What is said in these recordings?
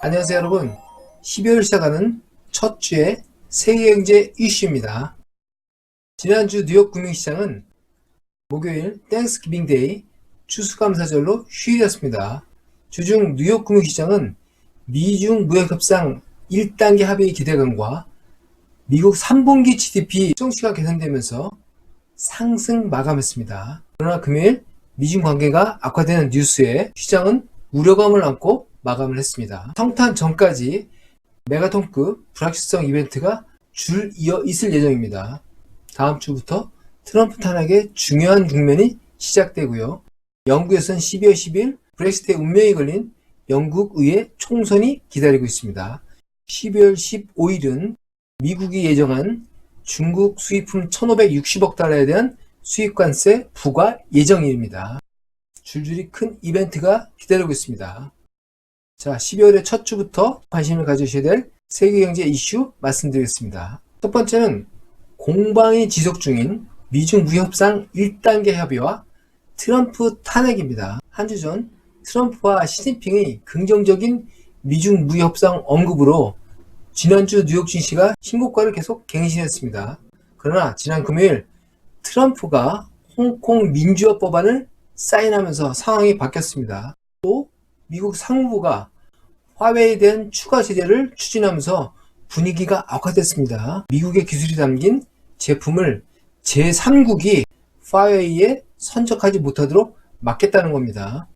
안녕하세요 여러분. 12월 시작하는 첫 주의 세계경제 이슈입니다. 지난주 뉴욕 금융시장은 목요일 땡스기빙 데이 추수감사절로 휴일이었습니다. 주중 뉴욕 금융시장은 미중 무역협상 1단계 합의 기대감과 미국 3분기 GDP 정치가 개선되면서 상승 마감했습니다. 그러나 금요일 미중 관계가 악화되는 뉴스에 시장은 우려감을 안고 마감을 했습니다. 성탄 전까지 메가톤급 불확실성 이벤트가 줄 이어 있을 예정입니다. 다음 주부터 트럼프 탄핵의 중요한 국면이 시작되고요. 영국에서는 12월 10일 브렉시트의 운명이 걸린 영국 의회 총선이 기다리고 있습니다. 12월 15일은 미국이 예정한 중국 수입품 1,560억 달러에 대한 수입관세 부과 예정일입니다. 줄줄이 큰 이벤트가 기다리고 있습니다. 자, 12월의 첫 주부터 관심을 가지셔야 될 세계경제 이슈 말씀드리겠습니다. 첫 번째는 공방이 지속 중인 미중 무협상 1단계 협의와 트럼프 탄핵입니다. 한 주 전 트럼프와 시진핑의 긍정적인 미중 무협상 언급으로 지난주 뉴욕 증시가 신고가를 계속 갱신했습니다. 그러나 지난 금요일 트럼프가 홍콩 민주화 법안을 사인하면서 상황이 바뀌었습니다. 또 미국 상무부가 화웨이에 대한 추가 제재를 추진하면서 분위기가 악화됐습니다. 미국의 기술이 담긴 제품을 제3국이 화웨이에 선적하지 못하도록 막겠다는 겁니다.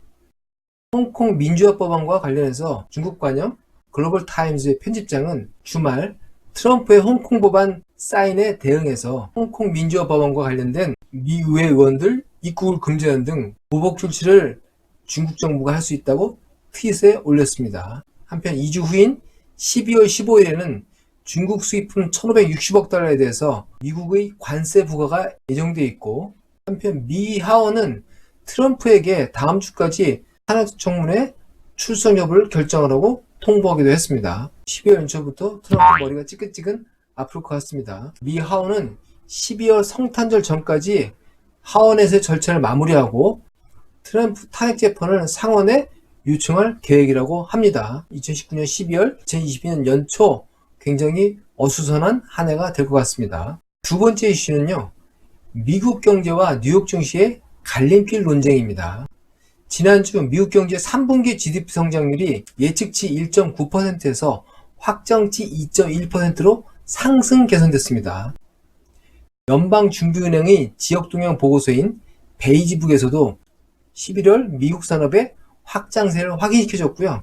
홍콩 민주화 법안과 관련해서 중국 관영 글로벌 타임즈의 편집장은 주말 트럼프의 홍콩 법안 사인에 대응해서 홍콩 민주화 법안과 관련된 미 의회 의원들 입국을 금지하는 등 보복 조치를 중국 정부가 할 수 있다고 트윗에 올렸습니다. 한편 2주 후인 12월 15일에는 중국 수입품 1,560억 달러에 대해서 미국의 관세 부과가 예정되어 있고 한편 미 하원은 트럼프에게 다음 주까지 탄핵 청문회 출석 여부를 결정하라고 통보하기도 했습니다. 12월 연초부터 트럼프 머리가 찌끈찌끈 아플 것 같습니다. 미 하원은 12월 성탄절 전까지 하원에서의 절차를 마무리하고 트럼프 탄핵 재판을 상원에 요청할 계획이라고 합니다. 2019년 12월, 2022년 연초 굉장히 어수선한 한 해가 될 것 같습니다. 두 번째 이슈는요. 미국 경제와 뉴욕 증시의 갈림길 논쟁입니다. 지난주 미국 경제 3분기 GDP 성장률이 예측치 1.9%에서 확정치 2.1%로 상승 개선됐습니다. 연방준비은행의 지역 동향 보고서인 베이지북에서도 11월 미국 산업의 확장세를 확인시켜줬고요.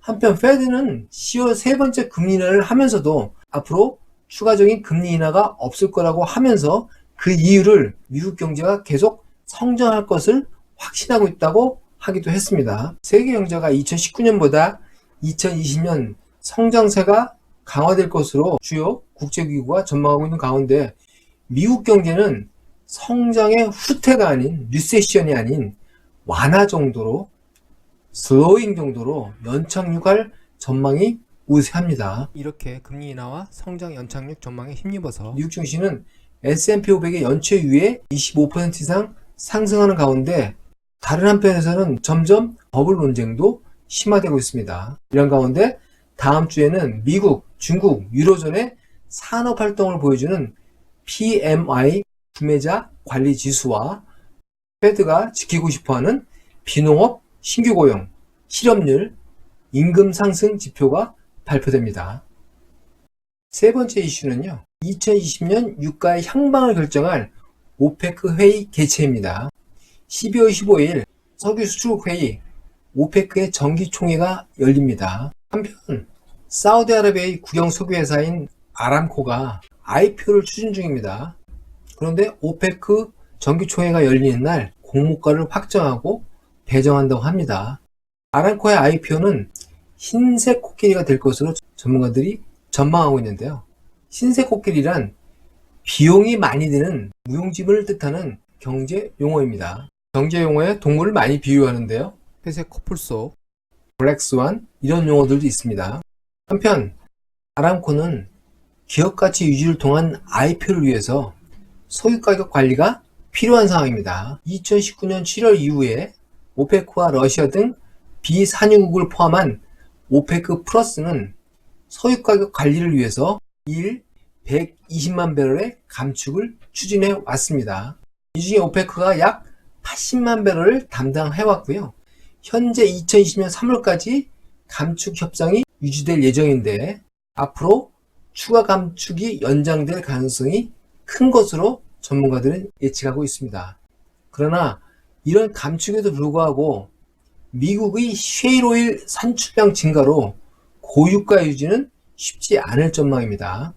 한편 페드는 10월 세 번째 금리 인하를 하면서도 앞으로 추가적인 금리 인하가 없을 거라고 하면서 그 이유를 미국 경제가 계속 성장할 것을 확신하고 있다고 하기도 했습니다. 세계 경제가 2019년보다 2020년 성장세가 강화될 것으로 주요 국제기구가 전망하고 있는 가운데 미국 경제는 성장의 후퇴가 아닌 리세션이 아닌 완화 정도로 슬로잉 정도로 연착륙할 전망이 우세합니다. 이렇게 금리 인하와 성장 연착륙 전망에 힘입어서 미국 증시는 S&P 500의 연초 이후에 25% 이상 상승하는 가운데 다른 한편에서는 점점 버블 논쟁도 심화되고 있습니다. 이런 가운데 다음 주에는 미국, 중국, 유로존의 산업 활동을 보여주는 PMI 구매자 관리 지수와 페드가 지키고 싶어하는 비농업 신규 고용, 실업률, 임금 상승 지표가 발표됩니다. 세 번째 이슈는요. 2020년 유가의 향방을 결정할 오페크 회의 개최입니다. 12월 15일 석유 수출국 회의 오페크의 정기총회가 열립니다. 한편 사우디아라비아의 국영 석유 회사인 아람코가 IPO를 추진 중입니다. 그런데 오페크 정기총회가 열리는 날 공모가를 확정하고 배정한다고 합니다. 아람코의 IPO는 흰색 코끼리가 될 것으로 전문가들이 전망하고 있는데요. 흰색 코끼리란 비용이 많이 드는 무용지물을 뜻하는 경제 용어입니다. 경제 용어에 동물을 많이 비유하는데요. 회색 코뿔소, 블랙스완 이런 용어들도 있습니다. 한편 아람코는 기업 가치 유지를 통한 IPO를 위해서 소유 가격 관리가 필요한 상황입니다. 2019년 7월 이후에 오페크와 러시아 등 비산유국을 포함한 오페크 플러스는 석유 가격 관리를 위해서 일 120만 배럴의 감축을 추진해 왔습니다. 이 중에 오페크가 약 80만 배럴을 담당해 왔고요. 현재 2020년 3월까지 감축 협상이 유지될 예정인데 앞으로 추가 감축이 연장될 가능성이 큰 것으로 전문가들은 예측하고 있습니다. 그러나 이런 감축에도 불구하고 미국의 쉐일오일 산출량 증가로 고유가 유지는 쉽지 않을 전망입니다.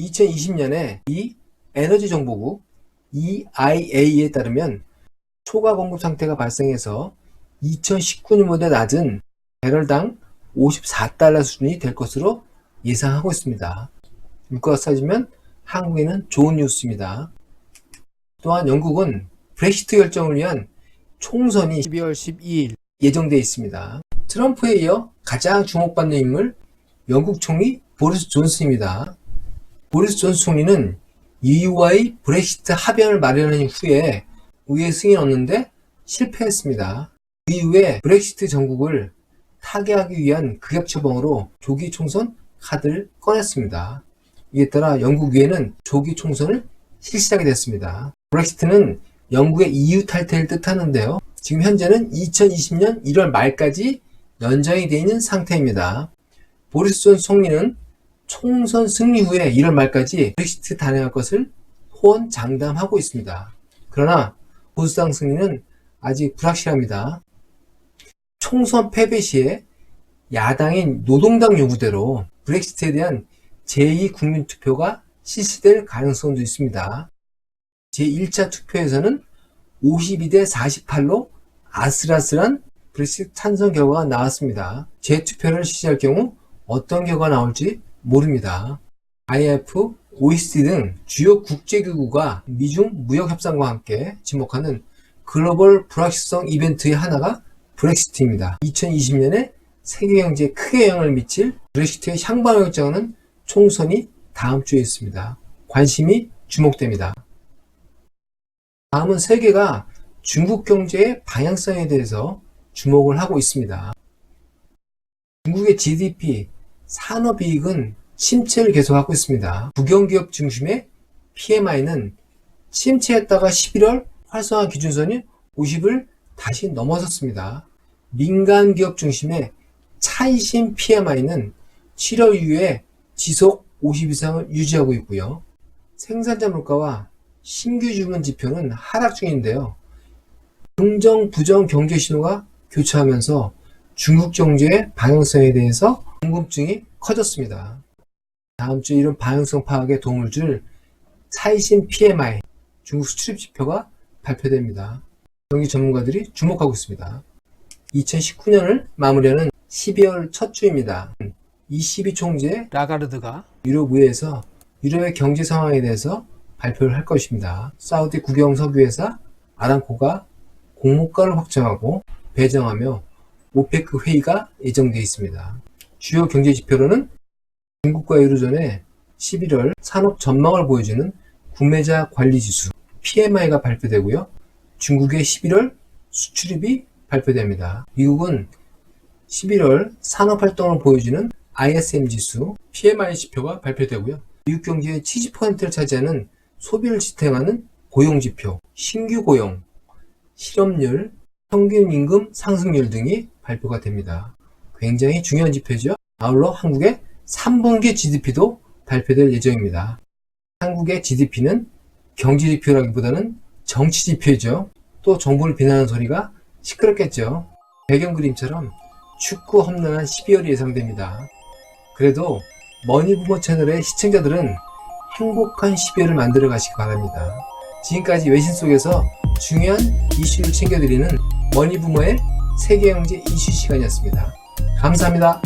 2020년에 이 에너지 정보국 EIA에 따르면 초과 공급 상태가 발생해서 2019년보다 낮은 배럴당 54달러 수준이 될 것으로 예상하고 있습니다. 물가가 싸지면 한국에는 좋은 뉴스입니다. 또한 영국은 브렉시트 결정을 위한 총선이 12월 12일 예정되어 있습니다. 트럼프에 이어 가장 주목받는 인물 영국 총리 보리스 존슨입니다. 보리스 존슨 총리는 EU와의 브렉시트 합의안을 마련한 후에 의회 승인 얻는데 실패했습니다. 그 이후에 브렉시트 전국을 타개하기 위한 극약 처방으로 조기 총선 카드를 꺼냈습니다. 이에 따라 영국 의회는 조기 총선을 실시하게 됐습니다. 브렉시트는 영국의 EU 탈퇴를 뜻하는데요. 지금 현재는 2020년 1월 말까지 연장이 되어 있는 상태입니다. 보리스 존 총리는 총선 승리 후에 1월 말까지 브렉시트 단행할 것을 호언 장담하고 있습니다. 그러나 보수당 승리는 아직 불확실합니다. 총선 패배 시에 야당인 노동당 요구대로 브렉시트에 대한 제2 국민투표가 실시될 가능성도 있습니다. 제1차 투표에서는 52대 48로 아슬아슬한 브렉시트 찬성 결과가 나왔습니다. 재투표를 실시할 경우 어떤 결과가 나올지 모릅니다. IMF, OECD 등 주요 국제기구가 미중 무역협상과 함께 지목하는 글로벌 불확실성 이벤트의 하나가 브렉시트입니다. 2020년에 세계 경제에 크게 영향을 미칠 브렉시트의 향방을 결정하는 총선이 다음 주에 있습니다. 관심이 주목됩니다. 다음은 세계가 중국 경제의 방향성에 대해서 주목을 하고 있습니다. 중국의 GDP, 산업이익은 침체를 계속하고 있습니다. 국영기업 중심의 PMI는 침체했다가 11월 활성화 기준선이 50을 다시 넘어섰습니다. 민간 기업 중심의 차이신 PMI는 7월 이후에 지속 50 이상을 유지하고 있고요. 생산자 물가와 신규 주문 지표는 하락 중인데요. 긍정, 부정 경제 신호가 교차하면서 중국 경제의 방향성에 대해서 궁금증이 커졌습니다. 다음 주 이런 방향성 파악에 도움을 줄 차이신 PMI 중국 수출입 지표가 발표됩니다. 경기 전문가들이 주목하고 있습니다. 2019년을 마무리하는 12월 첫 주입니다. 22 총재 라가르드가 유럽 의회에서 유럽의 경제 상황에 대해서 발표를 할 것입니다. 사우디 국영 석유회사 아람코가 공모가를 확정하고 배정하며 오페크 회의가 예정되어 있습니다. 주요 경제 지표로는 중국과 유로존의 11월 산업 전망을 보여주는 구매자 관리 지수 PMI가 발표되고요. 중국의 11월 수출입이 발표됩니다. 미국은 11월 산업 활동을 보여주는 ISM 지수 PMI 지표가 발표되고요. 미국 경제의 70%를 차지하는 소비를 지탱하는 고용 지표, 신규 고용, 실업률, 평균 임금 상승률 등이 발표가 됩니다. 굉장히 중요한 지표죠. 아울러 한국의 3분기 GDP도 발표될 예정입니다. 한국의 GDP는 경제 지표라기보다는 정치 지표죠. 또 정부를 비난하는 소리가 시끄럽겠죠. 배경 그림처럼 춥고 험난한 12월이 예상됩니다. 그래도 머니부모 채널의 시청자들은 행복한 12월을 만들어 가시기 바랍니다. 지금까지 외신 속에서 중요한 이슈를 챙겨드리는 머니부모의 세계경제 이슈 시간이었습니다. 감사합니다.